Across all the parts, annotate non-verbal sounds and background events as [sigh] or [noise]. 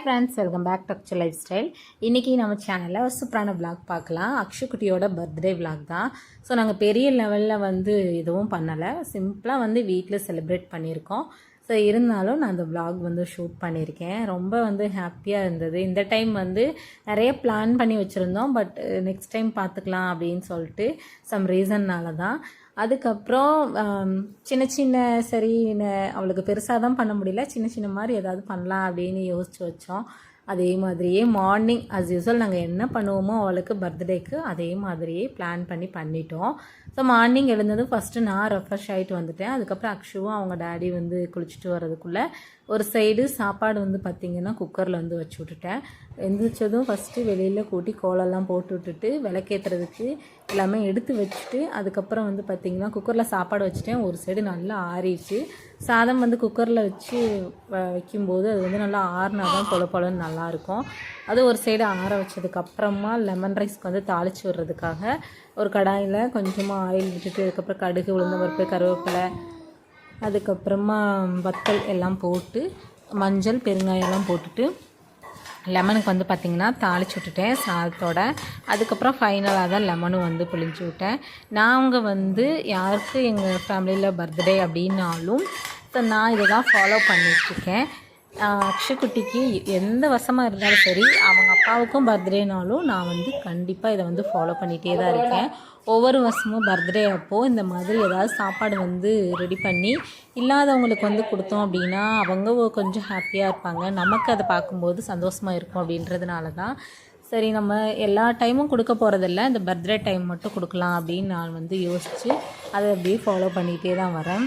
Hi friends welcome back to lifestyle இன்றைக்கி நம்ம சேனலில் ஒரு சூப்பரான விளாக் பார்க்கலாம். அக்ஷுக்குட்டியோட பர்த்டே விளாக் தான். ஸோ நாங்கள் பெரிய லெவலில் வந்து எதுவும் பண்ணலை. சிம்பிளாக வந்து வீட்டில் செலிப்ரேட் பண்ணியிருக்கோம். ஸோ இருந்தாலும் நான் அந்த விளாக் வந்து ஷூட் பண்ணியிருக்கேன். ரொம்ப வந்து ஹாப்பியாக இருந்தது. இந்த டைம் வந்து நிறைய பிளான் பண்ணி வச்சுருந்தோம். பட் நெக்ஸ்ட் டைம் பார்த்துக்கலாம் அப்படின்னு சொல்லிட்டு சம் ரீசன்னால தான். அதுக்கப்புறம் சின்ன சின்ன சரி அவளுக்கு பெருசாக தான் பண்ண முடியல. சின்ன சின்ன மாதிரி ஏதாவது பண்ணலாம் அப்படின்னு யோசிச்சு வச்சோம். அதே மாதிரியே மார்னிங் அஸ் யூஸ்வல் நாங்கள் என்ன பண்ணுவோமோ அவளுக்கு பர்த்டேக்கு அதே மாதிரியே பிளான் பண்ணி பண்ணிட்டோம். ஸோ மார்னிங் எழுந்ததும் ஃபஸ்ட்டு நான் ரெஃப்ரெஷ் ஆகிட்டு வந்துட்டேன். அதுக்கப்புறம் அக்ஷுவும் அவங்க டேடி வந்து குளிச்சுட்டு வர்றதுக்குள்ளே ஒரு சைடு சாப்பாடு வந்து பார்த்திங்கன்னா குக்கரில் வந்து வச்சு விட்டுட்டேன். எந்திரிச்சதும் ஃபஸ்ட்டு வெளியில் கூட்டி கோலம்லாம் போட்டு விட்டுட்டு விளக்கேற்றுறதுக்கு எல்லாமே எடுத்து வச்சுட்டு அதுக்கப்புறம் வந்து பார்த்திங்கன்னா குக்கரில் சாப்பாடு வச்சுட்டேன். ஒரு சைடு நல்லா ஆறிடுச்சு. சாதம் வந்து குக்கரில் வச்சு வ- வைக்கும்போது அது வந்து நல்லா ஆறுனா தான் பொல பொலன்னு நல்லாயிருக்கும். அது ஒரு சைடு ஆற வச்சதுக்கப்புறமா லெமன் ரைஸ்க்கு வந்து தாளித்து விடுறதுக்காக ஒரு கடாயில் கொஞ்சமாக ஆயில் விட்டுட்டு அதுக்கப்புறம் கடுகு உளுந்தம்பருப்பு கருவேப்பிலை அதுக்கப்புறமா வத்தல் எல்லாம் போட்டு மஞ்சள் பெருங்காயெல்லாம் போட்டுட்டு லெமனுக்கு வந்து பார்த்திங்கன்னா தாளிச்சு விட்டுட்டேன் சாதத்தோட. அதுக்கப்புறம் ஃபைனலாக தான் லெமனும் வந்து புளிஞ்சு விட்டேன். நாங்கள் வந்து யாருக்கு எங்கள் ஃபேமிலியில் பர்த்டே அப்படின்னாலும் ஸோ நான் இதை தான் ஃபாலோ பண்ணிகிட்ருக்கேன் அக்ஷகுட்டிக்கு எந்த வசமாக இருந்தாலும் சரி அவங்க அப்பாவுக்கும் பர்த்டேனாலும் நான் வந்து கண்டிப்பாக இதை வந்து ஃபாலோ பண்ணிகிட்டே தான் இருக்கேன். ஒவ்வொரு வருஷமும் பர்த்டே அப்போது இந்த மாதிரி ஏதாவது சாப்பாடு வந்து ரெடி பண்ணி இல்லாதவங்களுக்கு வந்து கொடுத்தோம் அப்படின்னா அவங்க கொஞ்சம் ஹாப்பியாக இருப்பாங்க. நமக்கு அதை பார்க்கும்போது சந்தோஷமாக இருக்கும் அப்படின்றதுனால தான். சரி நம்ம எல்லா டைமும் கொடுக்க போகிறதில்ல இந்த பர்த்டே டைம் மட்டும் கொடுக்கலாம் அப்படின்னு நான் வந்து யோசித்து அதை அப்படியே ஃபாலோ பண்ணிகிட்டே தான் வரேன்.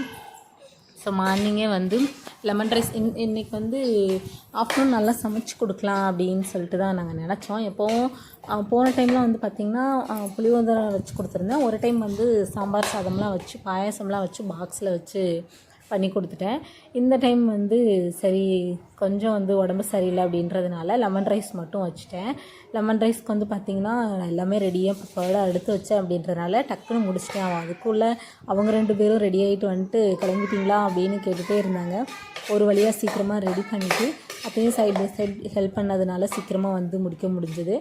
ஸோ மார்னிங்கே வந்து லெமன் ரைஸ் இன் இன்றைக்கி வந்து ஆஃப்டர்நூன் நல்லா சமைச்சு கொடுக்கலாம் அப்படின்னு சொல்லிட்டு தான் நாங்கள் நினச்சோம். எப்போவும் போன டைம்லாம் வந்து பார்த்திங்கன்னா அஹ், புளியோதரை வச்சு கொடுத்துருந்தேன். ஒரு டைம் வந்து சாம்பார் சாதம்லாம் வச்சு பாயாசம்லாம் வச்சு பாக்ஸில் வச்சு பண்ணி கொடுத்துட்டேன். இந்த டைம் வந்து சரி கொஞ்சம் வந்து உடம்பு சரியில்லை அப்படின்றதுனால லெமன் ரைஸ் மட்டும் வச்சுட்டேன். லெமன் ரைஸ்க்கு வந்து பார்த்திங்கன்னா நான் எல்லாமே ரெடியாக ப்ரிப்பேர்டாக எடுத்து வச்சேன் அப்படின்றதுனால டக்குன்னு முடிச்சிட்டேன் அவன். அதுக்குள்ளே அவங்க ரெண்டு பேரும் ரெடி ஆகிட்டு வந்துட்டு கிளம்பிட்டிங்களா? அப்படின்னு கேட்டுகிட்டே இருந்தாங்க. ஒரு வழியாக சீக்கிரமாக ரெடி பண்ணிவிட்டு அப்பயும் சைட் பை சைட் ஹெல்ப் பண்ணதுனால சீக்கிரமாக வந்து முடிக்க முடிஞ்சது.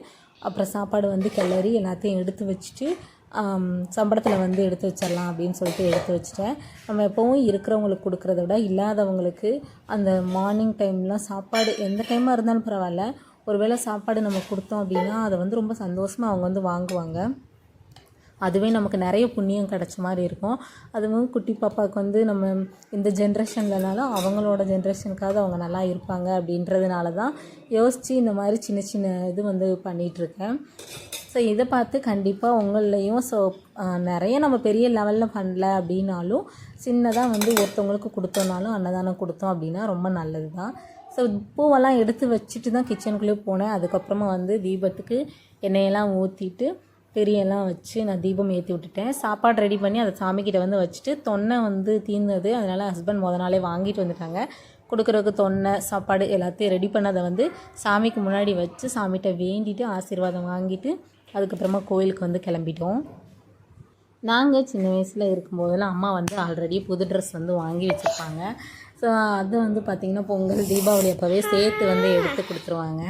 அப்புறம் சாப்பாடு வந்து கிளறி எல்லாத்தையும் எடுத்து வச்சுட்டு சம்பளத்தில் வந்து எடுத்து வச்சிடலாம் அப்படின்னு சொல்லிட்டு எடுத்து வச்சிட்டேன். நம்ம எப்போவும் இருக்கிறவங்களுக்கு கொடுக்குறத விட இல்லாதவங்களுக்கு அந்த மார்னிங் டைம்லாம் சாப்பாடு எந்த டைமாக இருந்தாலும் பரவாயில்ல. ஒருவேளை சாப்பாடு நம்ம கொடுத்தோம் அப்படின்னா அதை வந்து ரொம்ப சந்தோஷமாக அவங்க வந்து வாங்குவாங்க. அதுவே நமக்கு நிறைய புண்ணியம் கிடச்ச மாதிரி இருக்கும். அதுவும் குட்டி பாப்பாவுக்கு வந்து நம்ம இந்த ஜென்ரேஷன்லனாலும் அவங்களோட ஜென்ரேஷனுக்காவது அவங்க நல்லா இருப்பாங்க அப்படின்றதுனால தான் யோசித்து இந்த மாதிரி சின்ன சின்ன இது வந்து பண்ணிகிட்ருக்கேன் ஸோ இதை பார்த்து கண்டிப்பாக உங்களையும் ஸோ நிறைய நம்ம பெரிய லெவலில் பண்ணல அப்படின்னாலும் சின்னதாக வந்து ஒருத்தவங்களுக்கு கொடுத்தோம்னாலும் அன்னதானம் கொடுத்தோம் அப்படின்னா ரொம்ப நல்லது தான் ஸோ பூவெல்லாம் எடுத்து வச்சுட்டு தான் கிச்சனுக்குள்ளே போனேன். அதுக்கப்புறமா வந்து தீபத்துக்கு எண்ணெயெல்லாம் ஊற்றிட்டு பெரியெல்லாம் வச்சு நான் தீபம் ஏற்றி விட்டுட்டேன். சாப்பாடு ரெடி பண்ணி அதை சாமிக்கிட்ட வந்து வச்சுட்டு தொன்னை வந்து தீர்ந்தது. அதனால் ஹஸ்பண்ட் முத நாளே வாங்கிட்டு வந்துட்டாங்க. கொடுக்குறதுக்கு தொன்னை சாப்பாடு எல்லாத்தையும் ரெடி பண்ணதை வந்து சாமிக்கு முன்னாடி வச்சு சாமிகிட்ட வேண்டிட்டு ஆசீர்வாதம் வாங்கிட்டு அதுக்கப்புறமா கோயிலுக்கு வந்து கிளம்பிட்டோம். நாங்கள் சின்ன வயசில் இருக்கும்போதெல்லாம் அம்மா வந்து ஆல்ரெடி புது ட்ரெஸ் வந்து வாங்கி வச்சுருப்பாங்க. ஸோ அது வந்து பார்த்திங்கன்னா பொங்கல் தீபாவளி அப்போவே சேர்த்து வந்து எடுத்து கொடுத்துருவாங்க.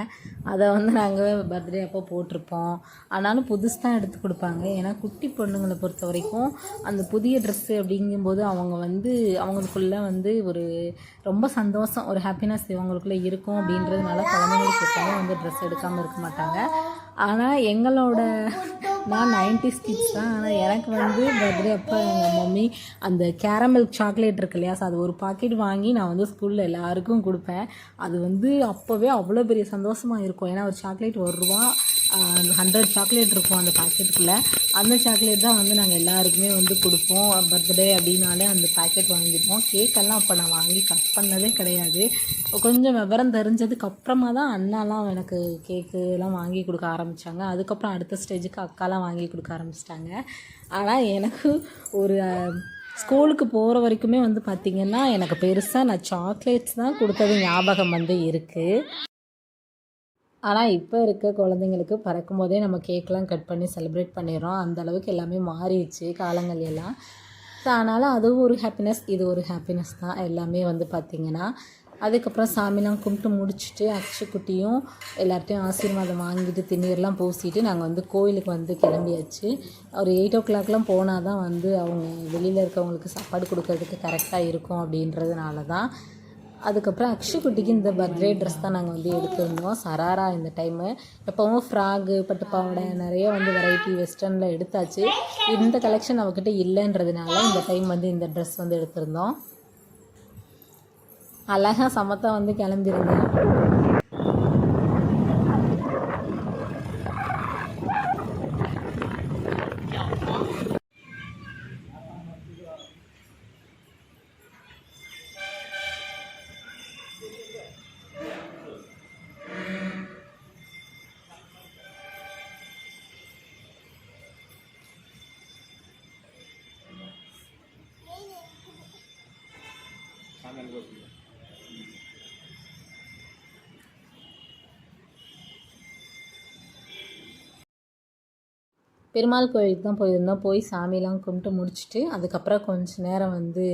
அதை வந்து நாங்கள் பர்த்டே அப்போ போட்டிருப்போம். ஆனாலும் புதுசு தான் எடுத்து கொடுப்பாங்க. ஏன்னா குட்டி பொண்ணுங்களை பொறுத்த வரைக்கும் அந்த புதிய ட்ரெஸ்ஸு அப்படிங்கும்போது அவங்க வந்து அவங்களுக்குள்ள வந்து ஒரு ரொம்ப சந்தோஷம் ஒரு ஹாப்பினஸ் இவங்களுக்குள்ளே இருக்கும் அப்படின்றதுனால குழந்தைங்களுக்கு எப்பவுமே வந்து ட்ரெஸ் எடுக்காமல் இருக்க மாட்டாங்க. ஆனால் எங்களோட நான் நைன்டி கிட்ஸ் தான். ஆனால் எனக்கு வந்து பர்த்டே அப்போ எங்கள் மம்மி அந்த கேரமல் சாக்லேட் இருக்கு இல்லையா ஸோ அது ஒரு பாக்கெட் வாங்கி நான் வந்து ஸ்கூலில் எல்லாருக்கும் கொடுப்பேன். அது வந்து அப்போவே அவ்வளோ பெரிய சந்தோஷமாக இருக்கும். ஏன்னா ஒரு சாக்லேட் ஒரு ரூபா ஹண்ட்ரட் சாக்லேட் இருக்கும் அந்த பாக்கெட்டுக்குள்ளே அந்த சாக்லேட் தான் வந்து நாங்கள் எல்லாருக்குமே வந்து கொடுப்போம். பர்த்டே அப்படின்னாலே அந்த பாக்கெட் வாங்கியிருப்போம் கேக்கெல்லாம் அப்போ நான் வாங்கி கட் பண்ணதே கிடையாது. கொஞ்சம் விவரம் தெரிஞ்சதுக்கு அப்புறமா தான் அண்ணாலாம் எனக்கு கேக்கு எல்லாம் வாங்கி கொடுக்க ஆரம்பித்தாங்க அதுக்கப்புறம் அடுத்த ஸ்டேஜுக்கு அக்காலாம் வாங்கி கொடுக்க ஆரம்பிச்சிட்டாங்க. ஆனால் எனக்கு ஒரு ஸ்கூலுக்கு போகிற வரைக்குமே வந்து பார்த்திங்கன்னா எனக்கு பெருசாக நான் சாக்லேட்ஸ் தான் கொடுத்தது ஞாபகம் வந்து இருக்குது ஆனால் இப்போ இருக்க குழந்தைங்களுக்கு பறக்கும் போதே நம்ம கேக்லாம் கட் பண்ணி செலிப்ரேட் பண்ணிடுறோம். அந்த அளவுக்கு எல்லாமே மாறிடுச்சு காலங்கள் எல்லாம். ஸோ அதனால் அதுவும் ஒரு ஹாப்பினஸ் இது ஒரு ஹாப்பினஸ் தான். எல்லாமே வந்து பார்த்திங்கன்னா அதுக்கப்புறம் சாமிலாம் கும்பிட்டு முடிச்சுட்டு அச்சுக்குட்டியும் எல்லார்ட்டையும் ஆசீர்வாதம் வாங்கிட்டு திண்ணீர்லாம் பூசிட்டு நாங்கள் வந்து கோயிலுக்கு வந்து கிளம்பியாச்சு. ஒரு எயிட் ஓ கிளாக்லாம் போனால் தான் வந்து அவங்க வெளியில் இருக்கவங்களுக்கு சாப்பாடு கொடுக்கறதுக்கு கரெக்டாக இருக்கும் அப்படின்றதுனால தான் அதுக்கப்புறம் அக்ஷுக்குட்டிக்கு இந்த பர்த்டே ட்ரெஸ் தான் நாங்கள் வந்து எடுத்திருந்தோம் சராரா இந்த டைமு எப்போவும் ஃப்ராகு பட்டு பாவாடை நிறைய வந்து வெரைட்டி வெஸ்டர்னில் எடுத்தாச்சு. இந்த கலெக்ஷன் அவகிட்ட இல்லைன்றதுனால இந்த டைம் வந்து இந்த ட்ரெஸ் வந்து எடுத்திருந்தோம். அழகாக சமத்தா வந்து கிளம்பியிருந்தேன் பெருமாள் கோயிலுக்கு தான் போயிருந்தோம். போய் சாமிலாம் கும்பிட்டு முடிச்சுட்டு அதுக்கப்புறம் கொஞ்ச நேரம் வந்து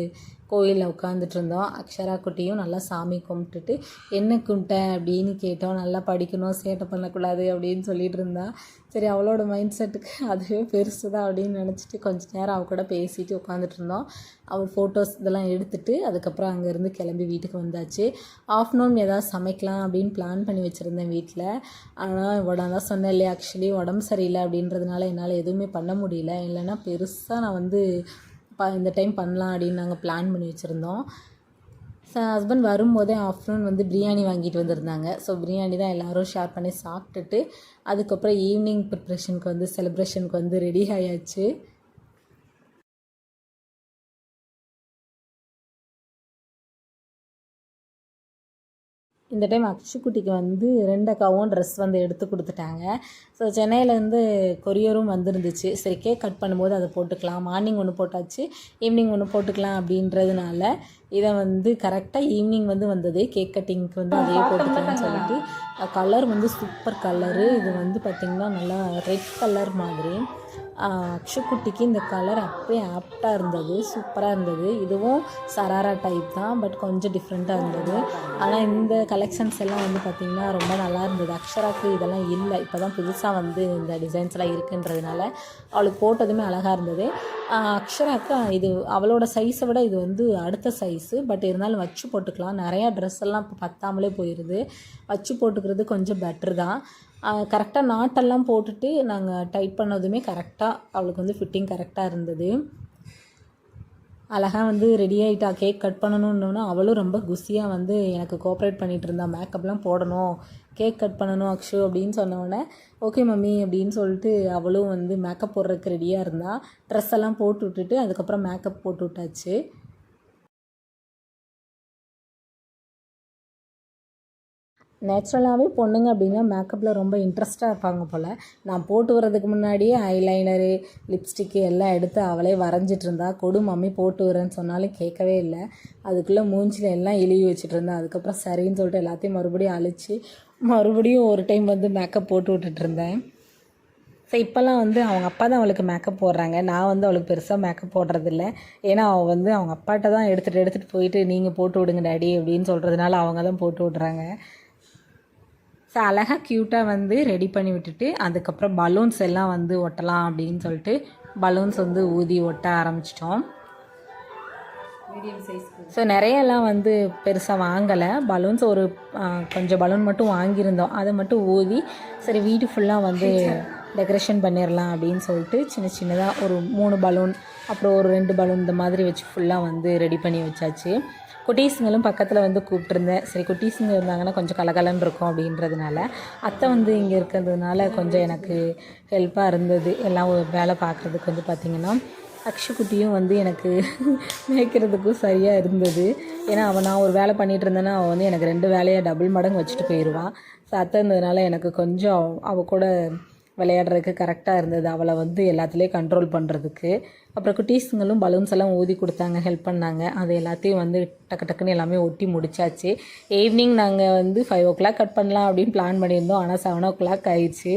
கோயிலில் உட்காந்துட்டு இருந்தோம் அக்ஷரா குட்டியும் நல்லா சாமி கும்பிட்டுட்டு என்ன கும்பிட்டேன் அப்படின்னு கேட்டோம். நல்லா படிக்கணும். சேட்டை பண்ணக்கூடாது. அப்படின்னு சொல்லிட்டு இருந்தா சரி அவளோட மைண்ட் செட்டுக்கு அதுவே பெருசு தான் அப்படின்னு நினச்சிட்டு கொஞ்ச நேரம் அவ கூட பேசிட்டு உட்காந்துட்டு இருந்தோம் அவள் ஃபோட்டோஸ் இதெல்லாம் எடுத்துட்டு அதுக்கப்புறம் அங்கேருந்து கிளம்பி வீட்டுக்கு வந்தாச்சு. ஆஃப்டர்நூன் ஏதாவது சமைக்கலாம் அப்படின்னு பிளான் பண்ணி வச்சுருந்தேன் வீட்டில் ஆனால் உடம்பு தான் சொன்னேன் இல்லையா ஆக்சுவலி உடம்பு சரியில்லை அப்படின்றதுனால என்னால் எதுவுமே பண்ண முடியல. இல்லைன்னா பெருசாக நான் வந்து ப இந்த டைம் பண்ணலாம் அப்படின்னு நாங்கள் பிளான் பண்ணி வச்சுருந்தோம். ஸோ ஹஸ்பண்ட் வரும்போதே ஆஃப்டர்நூன் வந்து பிரியாணி வாங்கிட்டு வந்திருந்தாங்க. ஸோ பிரியாணி தான் எல்லோரும் ஷேர் பண்ணி சாப்பிட்டுட்டு அதுக்கப்புறம் ஈவினிங் ப்ரிப்ரேஷனுக்கு வந்து செலிப்ரேஷனுக்கு வந்து ரெடி ஆயாச்சு. இந்த டைம் அக்ஷுக்குட்டிக்கு வந்து ரெண்டு அக்காவும் ட்ரெஸ் வந்து எடுத்து கொடுத்துட்டாங்க. ஸோ சென்னையிலேருந்து கொரியரும் வந்துருந்துச்சு. சரி கேக் கட் பண்ணும்போது அதை போட்டுக்கலாம். மார்னிங் ஒன்று போட்டாச்சு. ஈவினிங் ஒன்று போட்டுக்கலாம் அப்படின்றதுனால இதை வந்து கரெக்டாக ஈவினிங் வந்து வந்தது கேக் கட்டிங்க்கு வந்து அதையே போட்டுக்கலாம்னு சொல்லிட்டு கலர் வந்து சூப்பர் கலரு இது வந்து பார்த்திங்கன்னா நல்லா ரெட் கலர் மாதிரி. அக்ஷுக்குட்டிக்கு இந்த கலர் அப்பயே ஆப்டாக இருந்தது சூப்பராக இருந்தது. இதுவும் சராரா டைப் தான் பட் கொஞ்சம் டிஃப்ரெண்ட்டாக இருந்தது. ஆனால் இந்த கலெக்ஷன்ஸ் எல்லாம் வந்து பார்த்திங்கன்னா ரொம்ப நல்லா இருந்தது. அக்ஷராக்கு இதெல்லாம் இல்லை. இப்போ தான் புதுசாக வந்து இந்த டிசைன்ஸ்லாம் இருக்குன்றதுனால அவளுக்கு போட்டதுமே அழகாக இருந்தது. அக்ஷராக்கு இது அவளோட சைஸை விட இது வந்து அடுத்த சைஸு பட் இருந்தாலும் வச்சு போட்டுக்கலாம். நிறையா ட்ரெஸ் எல்லாம் இப்போ பத்தாமலே போயிடுது வச்சு போட்டுக்கிறது கொஞ்சம் பெட்ரு தான். கரெக்டாக நாட்டெல்லாம் போட்டுட்டு நாங்கள் டைட் பண்ணதுமே கரெக்டாக அவளுக்கு வந்து ஃபிட்டிங் கரெக்டாக இருந்தது. அழகாக வந்து ரெடி ஆகிட்டா கேக் கட் பண்ணணுன்னொன்னே அவளும் ரொம்ப குசியாக வந்து எனக்கு கோஆப்ரேட் பண்ணிகிட்டு இருந்தா. மேக்கப்லாம் போடணும். கேக் கட் பண்ணணும் அக்ஷு அப்படின்னு சொன்னோடனே ஓகே மம்மி அப்படின்னு சொல்லிட்டு அவளும் வந்து மேக்கப் போடுறதுக்கு ரெடியாக இருந்தா. ட்ரெஸ் எல்லாம் போட்டு விட்டுட்டு அதுக்கப்புறம் மேக்கப் போட்டு விட்டாச்சு. நேச்சுரலாகவே பொண்ணுங்க அப்படின்னா மேக்கப்பில் ரொம்ப இன்ட்ரெஸ்ட்டாக இருப்பாங்க போல். நான் போட்டு வரதுக்கு முன்னாடியே ஐலைனரு லிப்ஸ்டிக்கு எல்லாம் எடுத்து அவளே வரைஞ்சிட்டு இருந்தா கொடு மம்மி போட்டு வரேன்னு சொன்னாலும் கேட்கவே இல்லை. அதுக்குள்ளே மூஞ்சில் எல்லாம் இழுவி வச்சுட்டு இருந்தா அதுக்கப்புறம் சரின்னு சொல்லிட்டு எல்லாத்தையும் மறுபடியும் அழிச்சு மறுபடியும் ஒரு டைம் வந்து மேக்கப் போட்டு விட்டுட்டு இருந்தேன். ஸோ இப்போல்லாம் வந்து அவங்க அப்பா தான் அவளுக்கு மேக்கப் போடுறாங்க. நான் வந்து அவளுக்கு பெருசாக மேக்கப் போடுறதில்ல. ஏன்னா அவள் வந்து அவங்க அப்பாட்ட தான் எடுத்துகிட்டு எடுத்துகிட்டு போயிட்டு நீங்கள் போட்டு விடுங்க டாடி அப்படின்னு சொல்கிறதுனால அவங்க தான் போட்டு விட்றாங்க. ஸோ அழகாக க்யூட்டாக வந்து ரெடி பண்ணி விட்டுட்டு அதுக்கப்புறம் பலூன்ஸ் எல்லாம் வந்து ஒட்டலாம் அப்படின்னு சொல்லிட்டு பலூன்ஸ் வந்து ஊதி ஒட்ட ஆரம்பிச்சிட்டோம். ஸோ நிறையெல்லாம் வந்து பெருசாக வாங்கலை. பலூன்ஸ் ஒரு கொஞ்சம் பலூன் மட்டும் வாங்கியிருந்தோம். அதை மட்டும் ஊதி சரி வீடு ஃபுல்லாக வந்து டெக்கரேஷன் பண்ணிடலாம் அப்படின்னு சொல்லிட்டு சின்ன சின்னதாக ஒரு மூணு பலூன் அப்புறம் ஒரு ரெண்டு பலூன் இந்த மாதிரி வச்சு ஃபுல்லாக வந்து ரெடி பண்ணி வச்சாச்சு. குட்டீஸுங்களும் பக்கத்தில் வந்து கூப்பிட்ருந்தேன் சரி குட்டீஸுங்க இருந்தாங்கன்னா கொஞ்சம் கலகலன்னு இருக்கும் அப்படின்றதுனால அத்தை வந்து இங்கே இருக்கிறதுனால கொஞ்சம் எனக்கு ஹெல்ப்பாக இருந்தது. எல்லாம் வேலை பார்க்குறதுக்கு வந்து பார்த்திங்கன்னா அக்ஷுக்குட்டியும் வந்து எனக்கு [laughs] மேய்க்கிறதுக்கும் சரியாக இருந்தது. ஏன்னா அவன் நான் ஒரு வேலை பண்ணிகிட்டு இருந்தேன்னா அவன் வந்து எனக்கு ரெண்டு வேலையை டபுள் மடங்கு வச்சுட்டு போயிடுவான் ஸோ அத்தை இருந்ததுனால எனக்கு கொஞ்சம் அவள் கூட விளையாடுறதுக்கு கரெக்டாக இருந்தது. அவளை வந்து எல்லாத்துலேயும் கண்ட்ரோல் பண்ணுறதுக்கு அப்புறம் குட்டீஸுங்களும் பலூன்ஸ் எல்லாம் ஊதி கொடுத்தாங்க ஹெல்ப் பண்ணாங்க. அது எல்லாத்தையும் வந்து டக்கு டக்குன்னு எல்லாமே ஒட்டி முடிச்சாச்சு. ஈவினிங் நாங்கள் வந்து ஃபைவ் ஓ கிளாக் கட் பண்ணலாம் அப்படின்னு பிளான் பண்ணியிருந்தோம். ஆனால் செவன் ஓ கிளாக் ஆயிடுச்சு.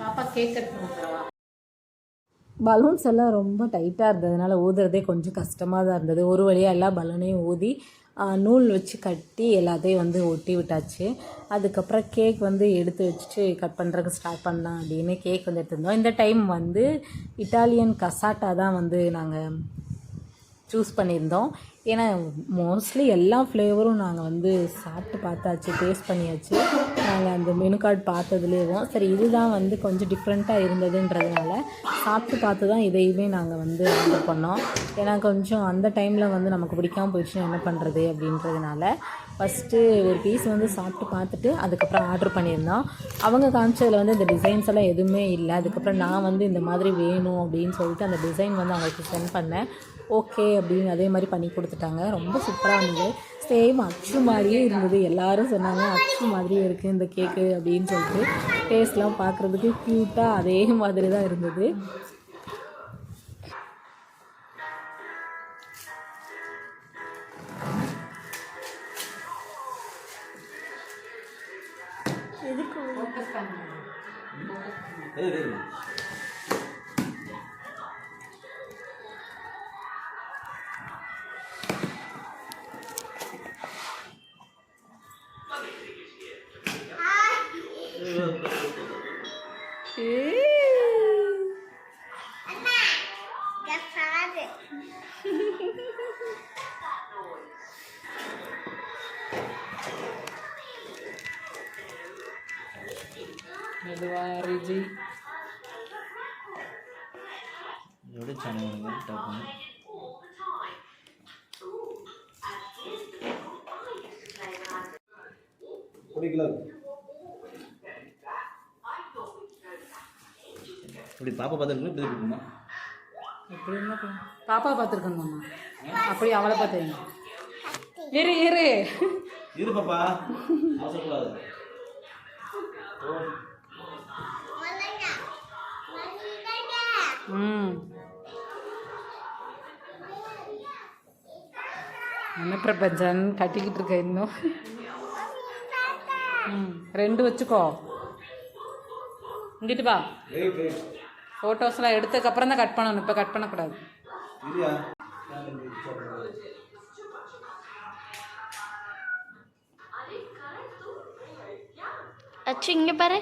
பாப்பா கேக் கட் பண்ணுறவா பலூன்ஸ் எல்லாம் ரொம்ப டைட்டாக இருந்ததுனால ஊதுறதே கொஞ்சம் கஷ்டமாக தான் இருந்தது. ஒரு வழியாக எல்லா பலூனையும் ஊதி நூல் வச்சு கட்டி எல்லாத்தையும் வந்து ஒட்டி விட்டாச்சு. அதுக்கப்புறம் கேக் வந்து எடுத்து வச்சுட்டு கட் பண்ணுறதுக்கு ஸ்டார்ட் பண்ணலாம் அப்படின்னு கேக் வந்து எடுத்திருந்தோம். இந்த டைம் வந்து இட்டாலியன் கசாட்டா தான் வந்து நாங்கள் சூஸ் பண்ணியிருந்தோம். ஏன்னா மோஸ்ட்லி எல்லா ஃப்ளேவரும் நாங்கள் வந்து சாப்பிட்டு பார்த்தாச்சு டேஸ்ட் பண்ணியாச்சு. நாங்கள் அந்த மெனு கார்டு பார்த்ததுலேயும் சரி இதுதான் வந்து கொஞ்சம் டிஃப்ரெண்ட்டாக இருந்ததுன்றதுனால சாப்பிட்டு பார்த்து தான் இதையுமே நாங்கள் வந்து ஆர்டர் பண்ணோம். ஏன்னா கொஞ்சம் அந்த டைமில் வந்து நமக்கு பிடிக்காம போயிடுச்சுன்னா என்ன பண்ணுறது அப்படின்றதுனால ஃபஸ்ட்டு ஒரு பீஸ் வந்து சாப்பிட்டு பார்த்துட்டு அதுக்கப்புறம் ஆர்டர் பண்ணியிருந்தோம். அவங்க காமிச்சதில் வந்து இந்த டிசைன்ஸ் எல்லாம் எதுவுமே இல்லை. அதுக்கப்புறம் நான் வந்து இந்த மாதிரி வேணும் அப்படின்னு சொல்லிட்டு அந்த டிசைன் வந்து அவங்களுக்கு சென்ட் பண்ணேன். ஓகே அப்படின்னு அதே மாதிரி பண்ணி கொடுத்துட்டாங்க. ரொம்ப சூப்பராக இருந்தது. சேம் அச்சு மாதிரியே இருந்தது. எல்லாரும் சொன்னாங்க அச்சு மாதிரியே இருக்குது இந்த கேக்கு அப்படின்னு சொல்லிட்டு. டேஸ்ட்லாம் பார்க்குறதுக்கு க்யூட்டாக அதே மாதிரி தான் இருந்தது. மெதுவா எവിടെ சேனல் வருங்க டாப் பண்ணி பிடிக்கல இப்படி பாப்பா பார்த்துருக்கு இப்படி இருக்குமா? எப்படி என்ன பாப்பா பார்த்துருக்கோங்கம்மா அப்படி அவளை பார்த்துருங்க இரு இரு. இரு பாப்பா. அவசரக்கூடாது ம். என்ன பிரபஞ்சன் கட்டிக்கிட்டு இருக்க இன்னும். ம் ரெண்டு வச்சுக்கோ. இங்கிட்டு வா. ஃபோட்டோஸ்லாம் எடுத்ததுக்கப்புறம் தான் கட் பண்ணணும். இப்போ கட் பண்ணக்கூடாது. அச்சு இங்க பாரு.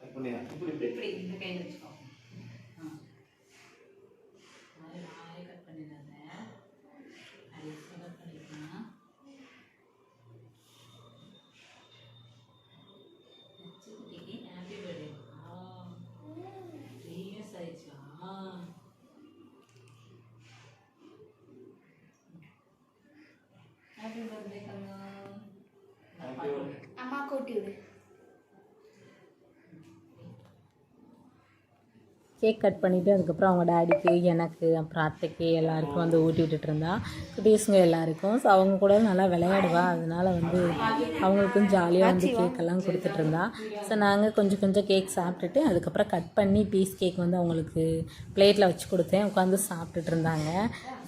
கட் பண்ணியா இப்படி இப்படி இப்படி இந்த கையில் வச்சுக்கோ கட் பண்ணிடுறேன் கட் பண்ணிக்கலாம் ஹாப்பி பர்த்டே த்ரீ இயர்ஸ் ஆயிடுச்சா ஹாப்பி பர்த்டே கண்ணா விடு கேக் கட் பண்ணிவிட்டு அதுக்கப்புறம் அவங்க டேடிக்கு எனக்கு அப்புறம் அத்தைக்கு எல்லாருக்கும் வந்து ஊட்டி விட்டுட்டு இருந்தா. குட்டீஸுங்க எல்லாருக்கும். ஸோ அவங்க கூட நல்லா விளையாடுவா. அதனால வந்து அவங்களுக்கும் ஜாலியாக வந்து கேக்கெல்லாம் கொடுத்துட்டு இருந்தா. ஸோ நாங்கள் கொஞ்சம் கொஞ்சம் கேக் சாப்பிட்டுட்டு அதுக்கப்புறம் கட் பண்ணி பீஸ் கேக் வந்து அவங்களுக்கு பிளேட்டில் வச்சு கொடுத்தேன். உட்காந்து சாப்பிட்டுட்டு இருந்தாங்க.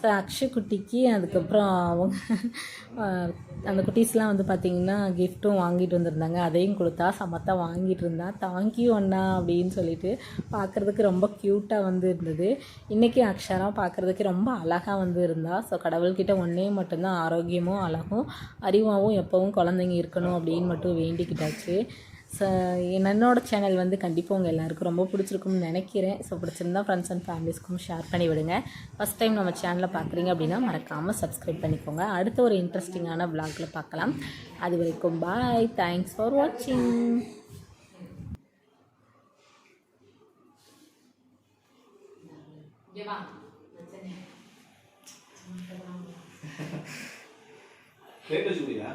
ஸோ அக்ஷக்குட்டிக்கு அதுக்கப்புறம் அவங்க அந்த குட்டீஸ்லாம் வந்து பார்த்திங்கன்னா கிஃப்ட்டும் வாங்கிட்டு வந்திருந்தாங்க. அதையும் கொடுத்தா சமத்தா வாங்கிட்டு இருந்தா. தேங்க்யூ அண்ணா அப்படின்னு சொல்லிட்டு பார்க்குறதுக்கு ரொம்ப க்யூட்டாக வந்து இருந்தது. இன்றைக்கி அக்ஷரா பார்க்குறதுக்கு ரொம்ப அழகாக வந்து இருந்தா. ஸோ கடவுள்கிட்ட ஒன்றே மட்டும்தான் ஆரோக்கியமும் அழகும் அறிவாகவும் எப்போவும் குழந்தைங்க இருக்கணும் அப்படின்னு மட்டும் வேண்டிக்கிட்டாச்சு. ஸோ என்னோட சேனல் வந்து கண்டிப்பாக உங்கள் எல்லாருக்கும் ரொம்ப பிடிச்சிருக்கும்னு நினைக்கிறேன். ஸோ பிடிச்சிருந்தா ஃப்ரெண்ட்ஸ் அண்ட் ஃபேமிலிஸ்க்கும் ஷேர் பண்ணி விடுங்க. ஃபஸ்ட் டைம் நம்ம சேனலை பார்க்குறீங்க அப்படின்னா மறக்காமல் சப்ஸ்கிரைப் பண்ணிக்கோங்க. அடுத்த ஒரு இன்ட்ரெஸ்டிங்கான vlogல பார்க்கலாம் அது வரைக்கும் பாய் தேங்க்ஸ் ஃபார் வாட்சிங் வச்சுக்கிறியா